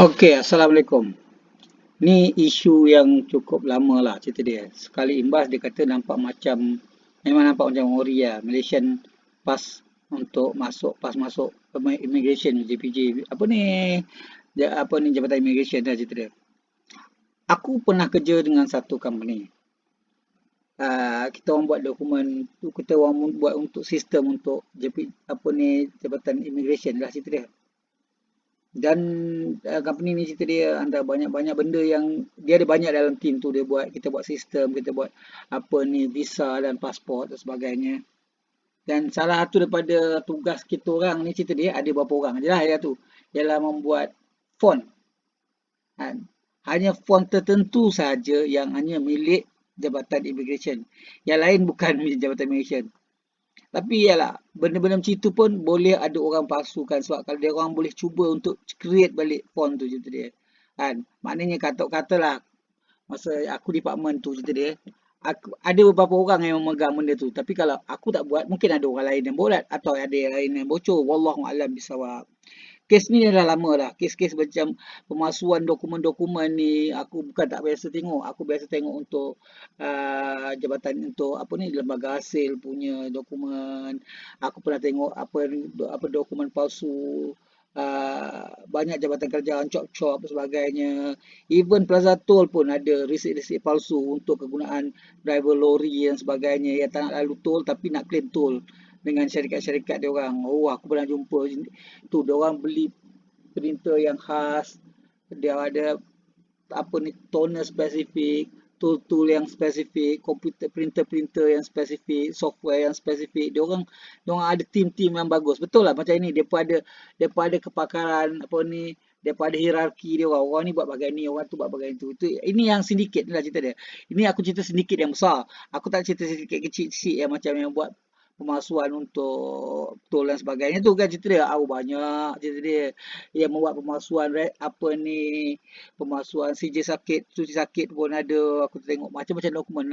Okey, Assalamualaikum. Ni isu yang cukup lama lah cerita dia. Sekali imbas dia kata nampak macam, memang nampak macam ori lah. Malaysian pas untuk masuk, pas masuk immigration JPJ. Apa ni, apa ni Jabatan Immigration dah cerita dia. Aku pernah kerja dengan satu company. Uh, kita orang buat dokumen kita orang buat untuk sistem untuk JP, apa ni Jabatan Immigration lah cerita dia dan uh, company ni cerita dia antara banyak-banyak benda yang dia ada banyak dalam team tu. Dia buat kita buat sistem kita buat apa ni visa dan pasport dan sebagainya. Dan salah satu daripada tugas kita orang ni cerita dia ada berapa orang je lah ya tu. Ialah membuat font. Kan? hanya font tertentu saja yang hanya milik Jabatan Immigration. Yang lain bukan milik Jabatan Immigration tapi ialah benda-benda macam itu pun boleh ada orang palsukan sebab kalau dia orang boleh cuba untuk create balik font tu cerita dia. Kan? Maknanya kata-kata lah masa aku department tu cerita dia. Aku, ada beberapa orang yang memegang benda tu. Tapi kalau aku tak buat, mungkin ada orang lain yang buat atau ada yang lain yang bocor. Wallahualam bisawab kes ni dah lama dah. Kes-kes macam pemasuan dokumen-dokumen ni aku bukan tak biasa tengok. Aku biasa tengok untuk uh, jabatan untuk apa ni lembaga hasil punya dokumen. Aku pernah tengok apa apa dokumen palsu. Uh, banyak jabatan kerajaan cop-cop sebagainya. Even Plaza Tol pun ada resit-resit palsu untuk kegunaan driver lori dan sebagainya yang tak nak lalu tol tapi nak claim tol dengan syarikat-syarikat dia orang. Oh, aku pernah jumpa tu dia orang beli printer yang khas. Dia ada apa ni toner spesifik, tool-tool yang spesifik, komputer printer-printer yang spesifik, software yang spesifik. Dia orang dia orang ada tim-tim yang bagus. Betul lah macam ini depa ada depa ada kepakaran apa ni daripada hierarki dia orang. Orang ni buat bagian ni, orang tu buat bagian tu. Itu ini yang sindiket ni lah cerita dia. Ini aku cerita sedikit yang besar. Aku tak cerita sedikit kecil-kecil yang macam yang buat pemasuan untuk tol dan sebagainya. Tu kan cerita dia oh, banyak cerita dia yang membuat pemasuan apa ni pemasuan CJ sakit cuci sakit pun ada. Aku tengok macam-macam dokumen.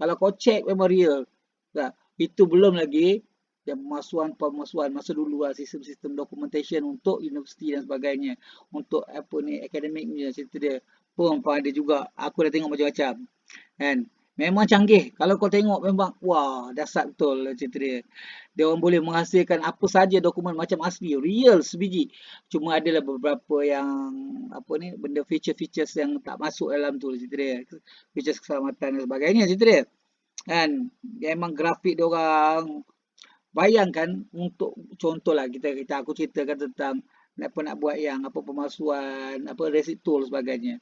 Kalau kau check memang real. Tak itu belum lagi yang pemasuan pemasuan masa dulu lah sistem-sistem documentation untuk universiti dan sebagainya. Untuk apa ni akademik ni cerita dia. Pun ada juga. Aku dah tengok macam-macam kan Memang canggih. Kalau kau tengok memang wah dasar betul cerita dia. Dia orang boleh menghasilkan apa saja dokumen macam asli, real sebiji. Cuma adalah beberapa yang apa ni benda feature-features yang tak masuk dalam tu cerita dia. Features keselamatan dan sebagainya cerita dia. Kan memang grafik dia orang bayangkan untuk contohlah kita kita aku ceritakan tentang apa nak buat yang apa pemasuan apa receipt tool sebagainya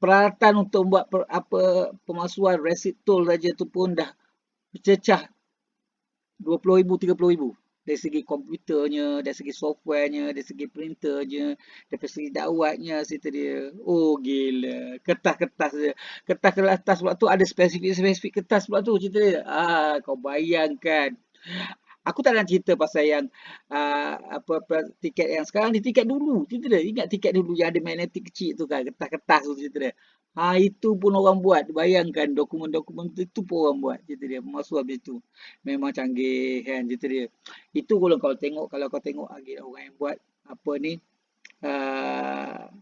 peralatan untuk buat per, apa pemasuan resit toll saja tu pun dah bercecah 20,000 30,000 dari segi komputernya, dari segi softwarenya, dari segi printernya, dari segi dakwatnya cerita dia. Oh gila, kertas-kertas dia. Kertas-kertas pula tu ada spesifik-spesifik kertas pula tu cerita dia. Ah, kau bayangkan aku tak nak cerita pasal yang uh, apa, apa tiket yang sekarang ni tiket dulu. Cerita dia ingat tiket dulu yang ada magnetik kecil tu kan kertas-kertas tu cerita dia. Ha itu pun orang buat. Bayangkan dokumen-dokumen tu itu pun orang buat cerita dia. Masuk habis tu. Memang canggih kan cerita dia. Itu kalau kau tengok kalau kau tengok lagi orang yang buat apa ni uh,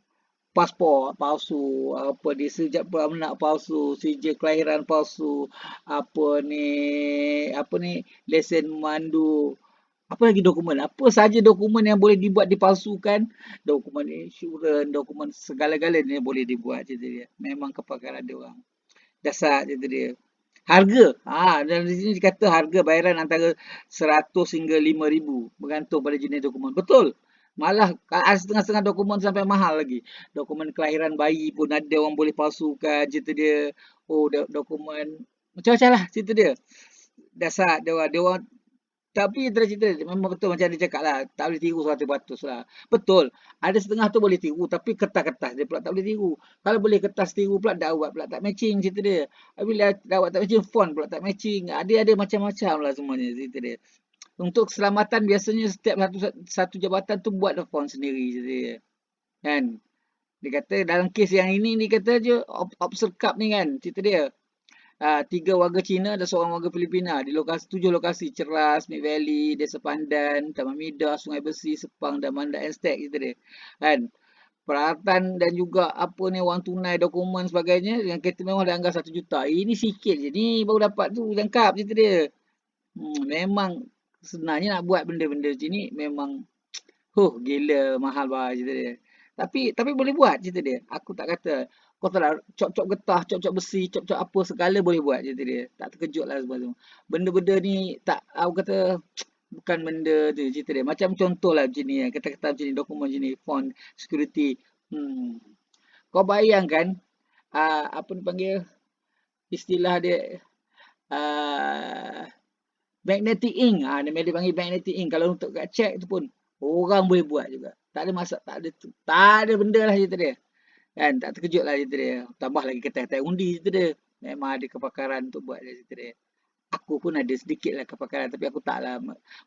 pasport palsu, apa di sejak anak palsu, sijil kelahiran palsu, apa ni, apa ni, lesen mandu, apa lagi dokumen, apa saja dokumen yang boleh dibuat dipalsukan, dokumen insurans, dokumen segala-galanya boleh dibuat cerita dia. Memang kepakaran dia orang. Dasar cerita dia. Harga, ha, dan di sini dikata harga bayaran antara 100 hingga 5000 bergantung pada jenis dokumen. Betul. Malah ada setengah-setengah dokumen sampai mahal lagi. Dokumen kelahiran bayi pun ada orang boleh palsukan cerita dia. Oh dokumen macam-macam lah cerita dia. Dasar dia orang. Dia orang tapi dia cerita memang betul macam dia cakap lah. Tak boleh tiru 100% lah. Betul. Ada setengah tu boleh tiru. Tapi kertas-kertas dia pula tak boleh tiru. Kalau boleh kertas tiru pula dakwat pula tak matching cerita dia. Bila dakwat tak matching font pula tak matching. Ada-ada macam-macam lah semuanya cerita dia untuk keselamatan biasanya setiap satu satu jabatan tu buat telefon sendiri dia. Kan? Dia kata dalam kes yang ini ni kata je Officer Cup ni kan cerita dia. Uh, tiga warga Cina dan seorang warga Filipina di lokasi tujuh lokasi Ceras, Mid Valley, Desa Pandan, Taman Midah, Sungai Besi, Sepang dan Manda Estate cerita dia. Kan? peralatan dan juga apa ni wang tunai dokumen sebagainya yang kereta mewah dah anggar satu juta. Ini sikit je. Ni baru dapat tu lengkap cerita dia. Hmm, memang sebenarnya nak buat benda-benda macam ni memang huh gila mahal bah cerita dia. Tapi tapi boleh buat cerita dia. Aku tak kata kau tak cop-cop getah, cop-cop besi, cop-cop apa segala boleh buat cerita dia. Tak terkejut lah semua tu. Benda-benda ni tak aku kata bukan benda tu cerita dia. Macam contoh lah macam ni. Kata-kata macam ni, dokumen macam ni, phone security. Hmm. Kau bayangkan uh, apa ni panggil istilah dia uh, magnetic ink. Uh, dia panggil magnetic ink. Kalau untuk kat check tu pun orang boleh buat juga. Tak ada masak, tak ada tu. Tak ada benda lah cerita dia. Kan, tak terkejut lah cerita dia. Tambah lagi kata-kata undi cerita dia. Memang ada kepakaran untuk buat dia cerita dia. Aku pun ada sedikit lah kepakaran. Tapi aku taklah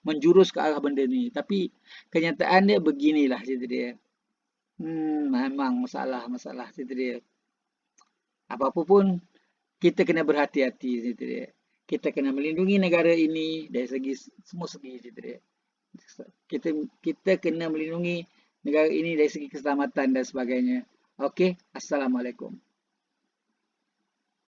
menjurus ke arah benda ni. Tapi kenyataan dia beginilah cerita dia. Hmm, memang masalah-masalah cerita dia. Apa-apa pun, kita kena berhati-hati cerita dia. Kita kena melindungi negara ini dari segi semua segi dia kita kita kena melindungi negara ini dari segi keselamatan dan sebagainya. Okey, assalamualaikum.